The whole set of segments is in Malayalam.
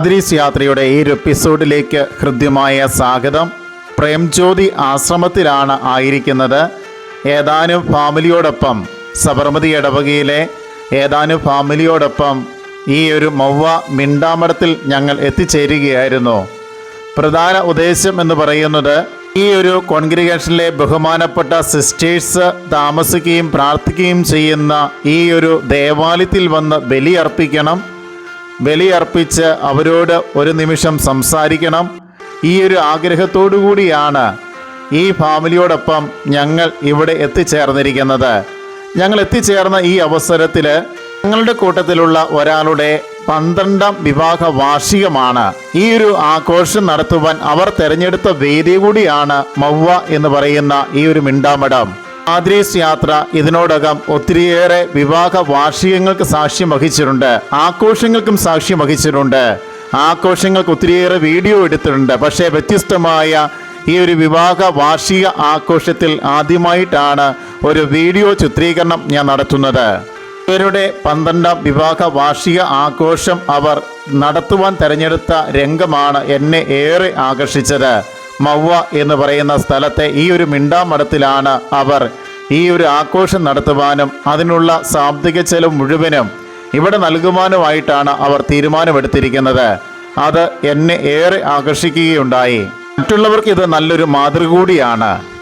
ആദ്രീസ് യാത്രയുടെ ഈ ഒരു എപ്പിസോഡിലേക്ക് ഹൃദ്യമായ സ്വാഗതം. പ്രേംജ്യോതി ആശ്രമത്തിലാണ് ആയിരിക്കുന്നത്. ഏതാനും ഫാമിലിയോടൊപ്പം സബർമതി ഇടവകയിലെ ഏതാനും ഫാമിലിയോടൊപ്പം ഈ ഒരു മൗവ മിണ്ടാമരത്തിൽ ഞങ്ങൾ എത്തിച്ചേരുകയായിരുന്നു. പ്രധാന ഉദ്ദേശം എന്ന് പറയുന്നത് ഈ ഒരു കോൺഗ്രിഗേഷനിലെ ബഹുമാനപ്പെട്ട സിസ്റ്റേഴ്സ് താമസിക്കുകയും പ്രാർത്ഥിക്കുകയും ചെയ്യുന്ന ഈ ഒരു ദേവാലയത്തിൽ വന്ന് ബലിയർപ്പിക്കണം ബലിയർപ്പിച്ച് അവരോട് ഒരു നിമിഷം സംസാരിക്കണം. ഈ ഒരു ആഗ്രഹത്തോടു കൂടിയാണ് ഈ ഫാമിലിയോടൊപ്പം ഞങ്ങൾ ഇവിടെ എത്തിച്ചേർന്നിരിക്കുന്നത്. ഞങ്ങൾ എത്തിച്ചേർന്ന ഈ അവസരത്തിൽ ഞങ്ങളുടെ കൂട്ടത്തിലുള്ള ഒരാളുടെ പന്ത്രണ്ടാം വിവാഹ വാർഷികമാണ് ഈ ഒരു ആഘോഷം നടത്തുവാൻ അവർ തെരഞ്ഞെടുത്ത വേദി കൂടിയാണ് മൗവ എന്ന് പറയുന്ന ഈ ഒരു മിണ്ടാമഠം. ആദ്രീസ് യാത്ര ഇതിനോടകം ഒത്തിരിയേറെ വിവാഹ വാർഷികങ്ങൾക്ക് സാക്ഷ്യം വഹിച്ചിട്ടുണ്ട് ആഘോഷങ്ങൾക്കും സാക്ഷ്യം വഹിച്ചിട്ടുണ്ട്. ആഘോഷങ്ങൾക്ക് ഒത്തിരിയേറെ വീഡിയോ എടുത്തിട്ടുണ്ട്. പക്ഷേ വ്യത്യസ്തമായ ഈ ഒരു വിവാഹ വാർഷിക ആഘോഷത്തിൽ ആദ്യമായിട്ടാണ് ഒരു വീഡിയോ ചിത്രീകരണം ഞാൻ നടത്തുന്നത്. ഇവരുടെ പന്ത്രണ്ടാം വിവാഹ വാർഷിക ആഘോഷം അവർ നടത്തുവാൻ തെരഞ്ഞെടുത്ത രംഗമാണ് എന്നെ ഏറെ ആകർഷിച്ചത്. മൗവ എന്ന് പറയുന്ന സ്ഥലത്തെ ഈ ഒരു മിണ്ടാമഠത്തിലാണ് അവർ. ഈ ഒരു ആഘോഷം നടത്തുവാനും അതിനുള്ള സാമ്പത്തിക ചെലവ് മുഴുവനും ഇവിടെ നൽകുവാനുമായിട്ടാണ് അവർ തീരുമാനമെടുത്തിരിക്കുന്നത്. അത് എന്നെ ഏറെ ആകർഷിക്കുകയുണ്ടായി. മറ്റുള്ളവർക്ക് ഇത് നല്ലൊരു മാതൃക കൂടിയാണ്.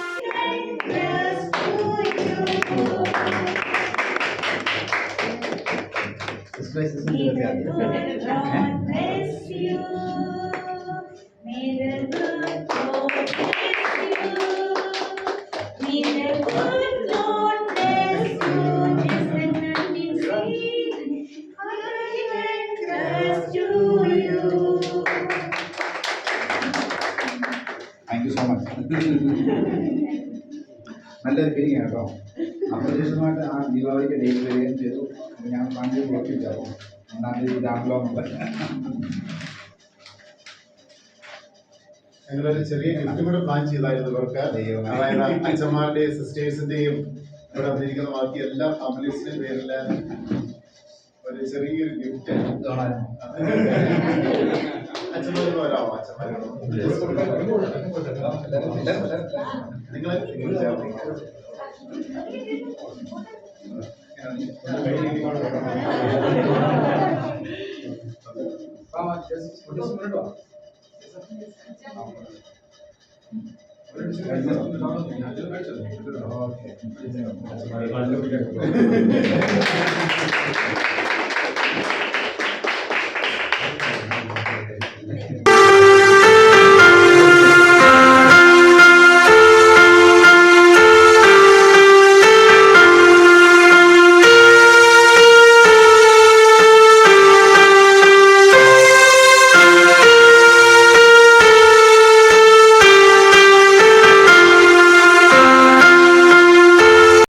നല്ലൊരു ഫീലിംഗ് കേട്ടോ. അപ്രതീക്ഷിതമായിട്ട് ആ ദീപാവലിക്ക് ഡേറ്റ് വരികയും ചെയ്തു. ഞാൻ പണ്ട് ഉറപ്പിച്ചു അപ്പോൾ ഒന്നാം തീയതി ഇതാണല്ലോ ഒരു ഞങ്ങളൊരു ചെറിയ ഗിഫ്റ്റ് കൂടെ പ്ലാൻ ചെയ്തായിരുന്നു ഇവർക്ക്. അതായത് അച്ഛന്മാരുടെയും സിസ്റ്റേഴ്സിന്റെയും ഇവിടെ വന്നിരിക്കുന്ന ബാക്കി എല്ലാ ഫാമിലീസിന്റെയും പേരിൽ ഒരു ചെറിയൊരു ഗിഫ്റ്റ് 하시는 거랑 마찬가지로